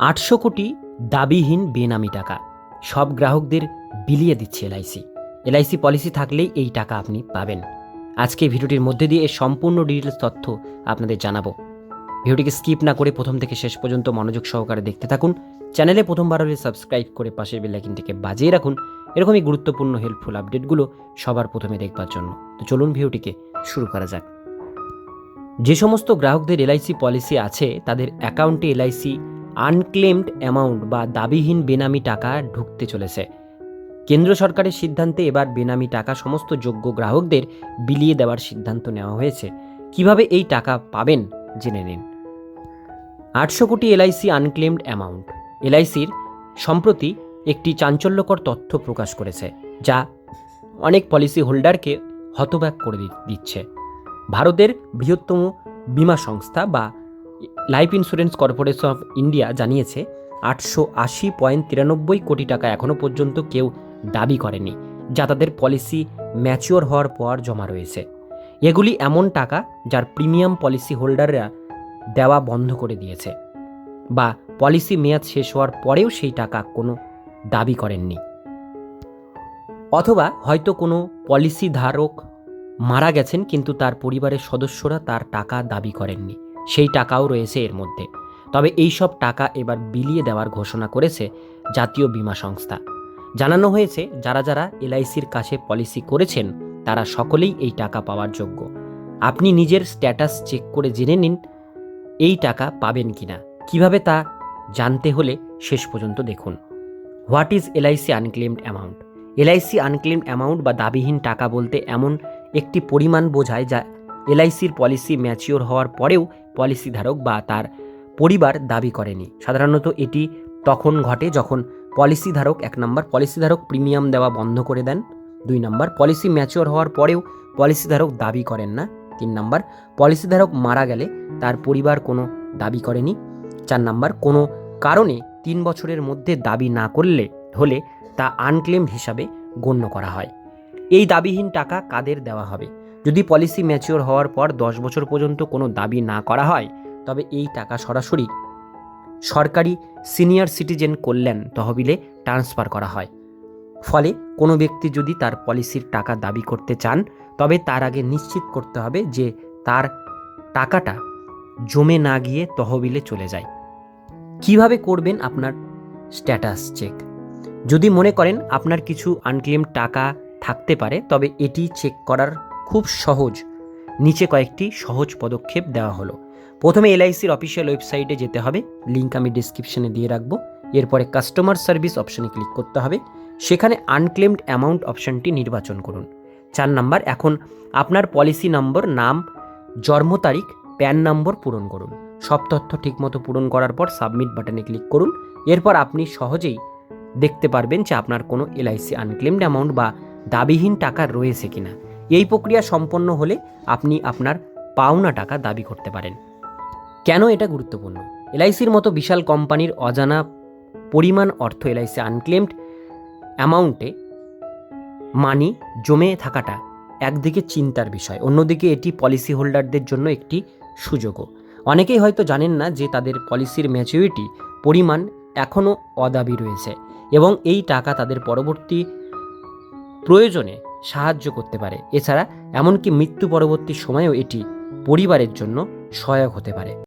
আটশো কোটি দাবিহীন বেনামি টাকা। সব গ্রাহকদের বিলিয়ে দিচ্ছে এলআইসি। এলআইসি পলিসি থাকলেই এই টাকা আপনি পাবেন। আজকে ভিডিওটির মধ্যে দিয়ে সম্পূর্ণ ডিটেলস তথ্য আপনাদের জানাব। ভিডিওটিকে স্কিপ না করে প্রথম থেকে শেষ পর্যন্ত মনোযোগ সহকারে দেখতে থাকুন। চ্যানেলে প্রথমবার হলে সাবস্ক্রাইব করে পাশের বেলাইকিনটিকে বাজিয়ে রাখুন। এরকমই গুরুত্বপূর্ণ হেল্পফুল আপডেটগুলো সবার প্রথমে দেখবার জন্য। তো চলুন ভিডিওটিকে শুরু করা যাক। যে সমস্ত গ্রাহকদের এলআইসি পলিসি আছে, তাদের অ্যাকাউন্টে এলআইসি আনক্লেমড অ্যামাউন্ট বা দাবিহীন বেনামি টাকা ঢুকতে চলেছে। কেন্দ্র সরকারের সিদ্ধান্তে এবার বেনামি টাকা সমস্ত যোগ্য গ্রাহকদের বিলিয়ে দেওয়ার সিদ্ধান্ত নেওয়া হয়েছে। কীভাবে এই টাকা পাবেন জেনে নিন। আটশো কোটি এলআইসি আনক্লেমড অ্যামাউন্ট। এলআইসির সম্প্রতি একটি চাঞ্চল্যকর তথ্য প্রকাশ করেছে, যা অনেক পলিসি হোল্ডারকে হতব্যাক করে দিচ্ছে। ভারতের বৃহত্তম বীমা সংস্থা বা life insurance corporation of India জানিয়েছে, আটশো আশি পয়েন্ট তিরানব্বই কোটি টাকা এখনও পর্যন্ত কেউ দাবি করেনি, যা তাদের পলিসি ম্যাচিওর হওয়ার পর জমা রয়েছে। এগুলি এমন টাকা যার প্রিমিয়াম পলিসি হোল্ডাররা দেওয়া বন্ধ করে দিয়েছে বা পলিসি মেয়াদ শেষ হওয়ার পরেও সেই টাকা কোনো দাবি করেননি। অথবা হয়তো কোনো পলিসি ধারক মারা গেছেন, কিন্তু তার পরিবারের সদস্যরা তার টাকা দাবি করেননি। সেই টাকাও রয়েছে এর মধ্যে। তবে এই সব টাকা এবার বিলিয়ে দেওয়ার ঘোষণা করেছে জাতীয় বীমা সংস্থা। জানানো হয়েছে, যারা যারা এলআইসির কাছে পলিসি করেছেন, তারা সকলেই এই টাকা পাওয়ার যোগ্য। আপনি নিজের স্ট্যাটাস চেক করে জেনে নিন, এই টাকা পাবেন কিনা। কীভাবে তা জানতে হলে শেষ পর্যন্ত দেখুন। What is LIC unclaimed amount? LIC unclaimed amount বা দাবিহীন টাকা বলতে এমন একটি পরিমাণ বোঝায় যা এলআইসির পলিসি ম্যাচিওর হওয়ার পরেও পলিসি ধারক বা তার পরিবার দাবি করেনি। সাধারণত এটি তখন ঘটে যখন পলিসি ধারক এক নম্বর পলিসি ধারক প্রিমিয়াম দেওয়া বন্ধ করে দেন। দুই নম্বর, পলিসি ম্যাচিওর হওয়ার পরেও পলিসি ধারক দাবি করেন না। তিন নম্বর পলিসি ধারক মারা গেলে তার পরিবার কোনো দাবি করেনি। চার নম্বর, কোনো কারণে তিন বছরের মধ্যে দাবি না করলে, হলে তা আনক্লেমড হিসাবে গণ্য করা হয়। এই দাবিহীন টাকা কাদের দেওয়া হবে? যদি পলিসি ম্যাচিওর হওয়ার পর দশ বছর পর্যন্ত কোনো দাবি না করা হয়, তবে এই টাকা সরাসরি সরকারি সিনিয়র সিটিজেন কল্যাণ তহবিলে ট্রান্সফার করা হয়। ফলে কোনো ব্যক্তি যদি তার পলিসির টাকা দাবি করতে চান, তবে তার আগে নিশ্চিত করতে হবে যে তার টাকাটা জমে না গিয়ে তহবিলে চলে যায়। কীভাবে করবেন আপনার স্ট্যাটাস চেক? যদি মনে করেন আপনার কিছু আনক্লেম টাকা থাকতে পারে, তবে এটি চেক করার খুব সহজ। নিচে কয়েকটি সহজ পদক্ষেপ দেওয়া হলো। প্রথমে এলআইসির অফিসিয়াল ওয়েবসাইটে যেতে হবে। লিঙ্ক আমি ডিসক্রিপশনে দিয়ে রাখব। এরপরে কাস্টমার সার্ভিস অপশানে ক্লিক করতে হবে। সেখানে আনক্লেমড অ্যামাউন্ট অপশানটি নির্বাচন করুন। চার নাম্বার, এখন আপনার পলিসি নম্বর, নাম, জন্ম তারিখ, প্যান নম্বর পূরণ করুন। সব তথ্য ঠিকমতো পূরণ করার পর সাবমিট বাটনে ক্লিক করুন। এরপর আপনি সহজেই দেখতে পারবেন যে আপনার কোনো এলআইসি আনক্লেমড অ্যামাউন্ট বা দাবিহীন টাকা রয়েছে কিনা। এই প্রক্রিয়া সম্পন্ন হলে আপনি আপনার পাওনা টাকা দাবি করতে পারেন। কেন এটা গুরুত্বপূর্ণ? এলআইসির মতো বিশাল কোম্পানির অজানা পরিমাণ অর্থ এলআইসি আনক্লেমড অ্যামাউন্টে মানি জমে থাকাটা একদিকে চিন্তার বিষয়, অন্যদিকে এটি পলিসি হোল্ডারদের জন্য একটি সুযোগও। অনেকেই হয়তো জানেন না যে তাদের পলিসির ম্যাচুরিটি পরিমাণ এখনও অদাবি রয়েছে এবং এই টাকা তাদের পরবর্তী প্রয়োজনে সাহায্য করতে পারে। এছাড়া এমনকি মৃত্যু পরবর্তী সময়েও এটি পরিবারের জন্য সহায়ক হতে পারে।